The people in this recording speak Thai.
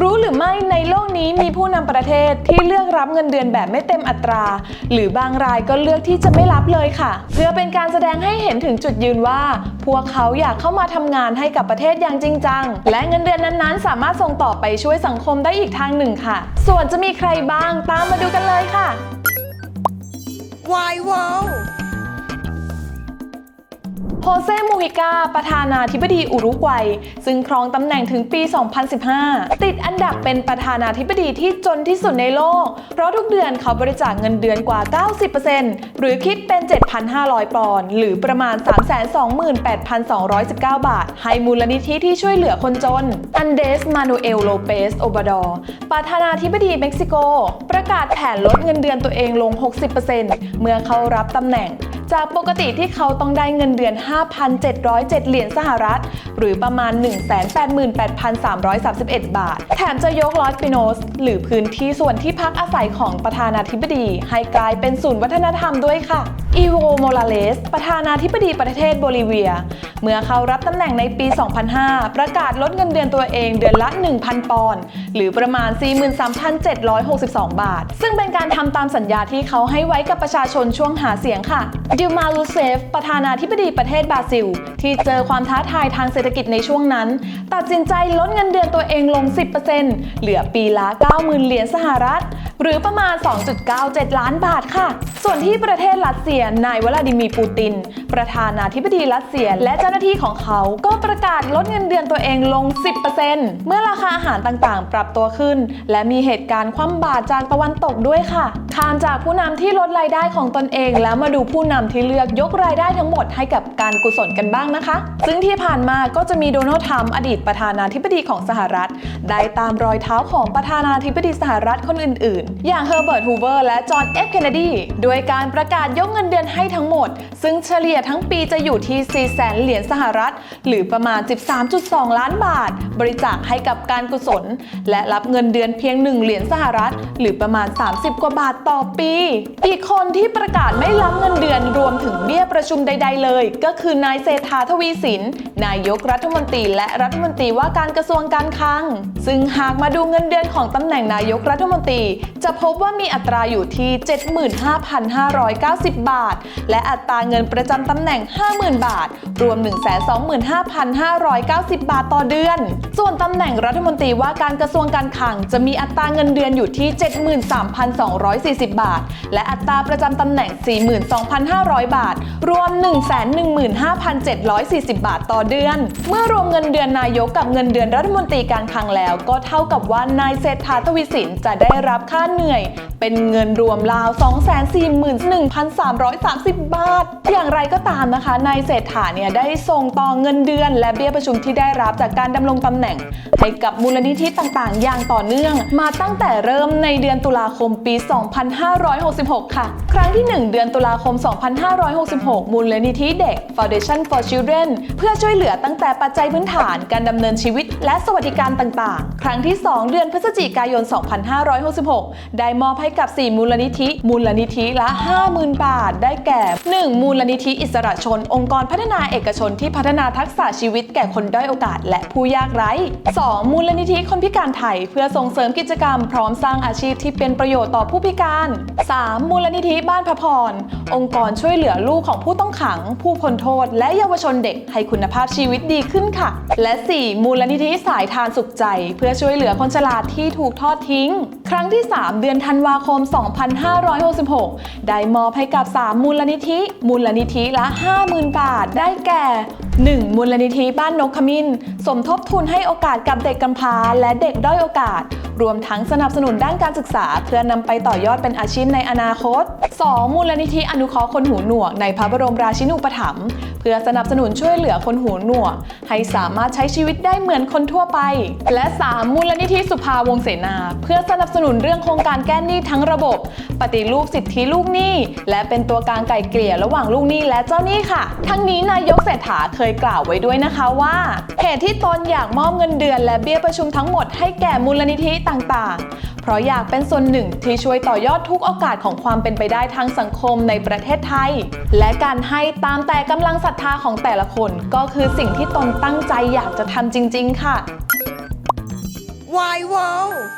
รู้หรือไม่ในโลกนี้มีผู้นำประเทศที่เลือกรับเงินเดือนแบบไม่เต็มอัตรา หรือบางรายก็เลือกที่จะไม่รับเลยค่ะ เพื่อเป็นการแสดงให้เห็นถึงจุดยืนว่า พวกเขาอยากเข้ามาทำงานให้กับประเทศอย่างจริงจัง และเงินเดือนนั้นๆ สามารถส่งต่อไปช่วยสังคมได้อีกทางหนึ่งค่ะ ส่วนจะมีใครบ้างตามมาดูกันเลยค่ะ Why wow โฮเซมูฮิกา ประธานาธิบดีอุรุกวัย ซึ่งครองตำแหน่งถึงปี 2015 ติดอันดับเป็นประธานาธิบดีที่จนที่สุดในโลก เพราะทุกเดือนเขาบริจาคเงินเดือนกว่า 90%หรือคิดเป็น 7,500 ปอนด์หรือประมาณ 328,219 บาท ให้มูลนิธิที่ช่วยเหลือคนจน อันเดส มานูเอล โลเปส โอบาดอร์ ประธานาธิบดีเม็กซิโก ประกาศแผนลดเงินเดือนตัวเองลง 60%เมื่อเขารับตำแหน่ง จากปกติที่เขาต้องได้เงินเดือน 5,707 เหรียญสหรัฐ หรือประมาณ 188,331 บาท แถมจะยกลอสปิโนส หรือพื้นที่ส่วนที่พักอาศัยของประธานาธิบดี ให้กลายเป็นศูนย์วัฒนธรรมด้วยค่ะ อีโวโมราเลส ประธานาธิบดีประเทศโบลิเวีย เมื่อเขารับตำแหน่งในปี 2005 ประกาศลดเงินเดือนตัวเองเดือนละ 1,000 ปอนด์ หรือประมาณ 43,762 บาท ซึ่งเป็นการทำตามสัญญาที่เขาให้ไว้กับประชาชนช่วงหาเสียงค่ะ ดิลมาลูเซฟ ประธานาธิบดีประเทศบราซิล ที่เจอความท้าทายทางเศรษฐกิจในช่วงนั้น ตัดสินใจลดเงินเดือนตัวเองลง 10%เหลือปีละ 90,000 เหรียญสหรัฐ หรือประมาณ 2.97 ล้านบาทค่ะ ส่วนที่ประเทศรัสเซียนายวลาดิมีร์ปูติน ประธานาธิบดีรัสเซีย และเจ้าหน้าที่ของเขาก็ประกาศลดเงินเดือนตัวเองลง 10%เมื่อราคาอาหารต่างๆ ปรับตัวขึ้น และมีเหตุการณ์คว่ำบาตรจากตะวันตกด้วยค่ะข้ามจากผู้นำที่ลดรายได้ของตนเอง แล้วมาดูผู้นำที่เลือกยกรายได้ทั้งหมดให้กับการกุศลกันบ้างนะคะ ซึ่งที่ผ่านมาก็จะมีโดนัลด์ทรัมป์อดีตประธานาธิบดีของสหรัฐ ได้ตามรอยเท้าของประธานาธิบดีสหรัฐคนอื่นๆอย่างเฮอร์เบิร์ตฮูเวอร์และจอห์นเอฟเคนเนดีด้วยการประกาศยกเงินเดือนให้ทั้งหมด ซึ่งเฉลี่ยทั้งปีจะอยู่ที่4แสนเหรียญสหรัฐ หรือประมาณ 13.2 ล้านบาท บริจาคให้กับการกุศล และรับเงินเดือนเพียง 1 เหรียญสหรัฐ หรือประมาณ 30 กว่าบาทต่อปี อีกคนที่ประกาศไม่รับเงินเดือนรวมถึงเบี้ยประชุมใด ๆ เลย ก็คือนายเศรษฐาทวีสิน นายกรัฐมนตรีและรัฐมนตรีว่าการกระทรวงการคลัง ซึ่งหากมาดูเงินเดือนของตำแหน่งนายกรัฐมนตรี จะพบว่ามีอัตราอยู่ที่ 75,590 บาท และอัตราเงินประจำตำแหน่ง 50,000 บาท รวม 125,590 บาทต่อเดือน ส่วนตำแหน่งรัฐมนตรีว่าการกระทรวงการคลัง จะมีอัตราเงินเดือนอยู่ที่ 73,240 บาท และอัตราประจำตำแหน่ง 42,500 บาทรวม 115,740 บาทต่อเดือน เมื่อรวมเงินเดือนนายกกับเงินเดือนรัฐมนตรีการคลังแล้ว ก็เท่ากับว่านายเศรษฐาทวีสินจะได้รับค่าเหนื่อย เป็นเงินรวมราว 241,330 บาท อย่างไรก็ตามนะคะนายเศรษฐาเนี่ยได้ส่งต่อเงินเดือน และเบี้ยประชุมที่ได้รับจากการดำรงตำแหน่ง ให้กับมูลนิธิต่างๆ อย่างต่อเนื่อง มาตั้งแต่เริ่มในเดือนตุลาคมปี 2566 ค่ะ ครั้งที่ 1 เดือนตุลาคม 2566มูลนิธิเด็ก Foundation for Children เพื่อช่วยเหลือตั้งแต่ปัจจัยพื้นฐานการดำเนินชีวิตและสวัสดิการต่างๆ ครั้งที่ 2 เดือนพฤศจิกายน 2566 ได้มอบให้กับ 4 มูลนิธิ มูลนิธิละ 50,000 บาท ได้แก่ 1. มูลนิธิอิสระชน องค์กรพัฒนาเอกชนที่พัฒนาทักษะชีวิตแก่คนด้อยโอกาส และผู้ยากไร้ 2. มูลนิธิคนพิการไทย เพื่อส่งเสริมกิจกรรม พร้อมสร้างอาชีพที่เป็นประโยชน์ต่อผู้พิการ 3. มูลนิธิบ้านพระพร องค์กรช่วยเหลือลูกของผู้ต้องขัง ผู้พ้นโทษ และเยาวชนเด็กให้คุณภาพชีวิตดีขึ้นค่ะ และ 4. มูลนิธิสายทานสุขใจ เพื่อช่วยเหลือคนชราที่ถูกทอดทิ้ง ครั้งที่ 3 เดือนธันวาคม 2566 ได้มอบให้กับ 3 มูลนิธิ มูลนิธิละ 50,000 บาท ได้แก่ 1. มูลนิธิบ้านนกขมิ้น สมทบทุนให้โอกาสกับเด็กกำพร้าและเด็กด้อยโอกาส รวมทั้งสนับสนุนด้านการศึกษา เพื่อนำไปต่อยอดเป็นอาชีพในอนาคต 2. มูลนิธิอนุเคราะห์คนหูหนวกในพระบรมราชินูปถัมภ์เพื่อสนับสนุนช่วยเหลือคนหูหนวก ให้สามารถใช้ชีวิตได้เหมือนคนทั่วไป และ 3. มูลนิธิสุภาวงเสนา เพื่อสนับสนุนเรื่องโครงการแก้หนี้ทั้งระบบ ปฏิรูปสิทธิลูกหนี้ และเป็นตัวกลางไกล่เกลี่ยระหว่างลูกหนี้และเจ้าหนี้ค่ะ ทั้งนี้นายกเศรษฐาเคยกล่าวไว้ด้วยนะคะว่า เหตุที่ตนอยากมอบเงินเดือนและเบี้ยประชุมทั้งหมดให้แก่มูลนิธิต่างๆ เพราะอยากเป็นส่วนหนึ่งที่ช่วยต่อยอดทุกโอกาสของความเป็นไปได้ทางสังคมในประเทศไทย และการให้ตามแต่กำลังศรัทธาของแต่ละคนก็คือสิ่งที่ตนตั้งใจอยากจะทำจริง ๆ ค่ะ Why, whoa!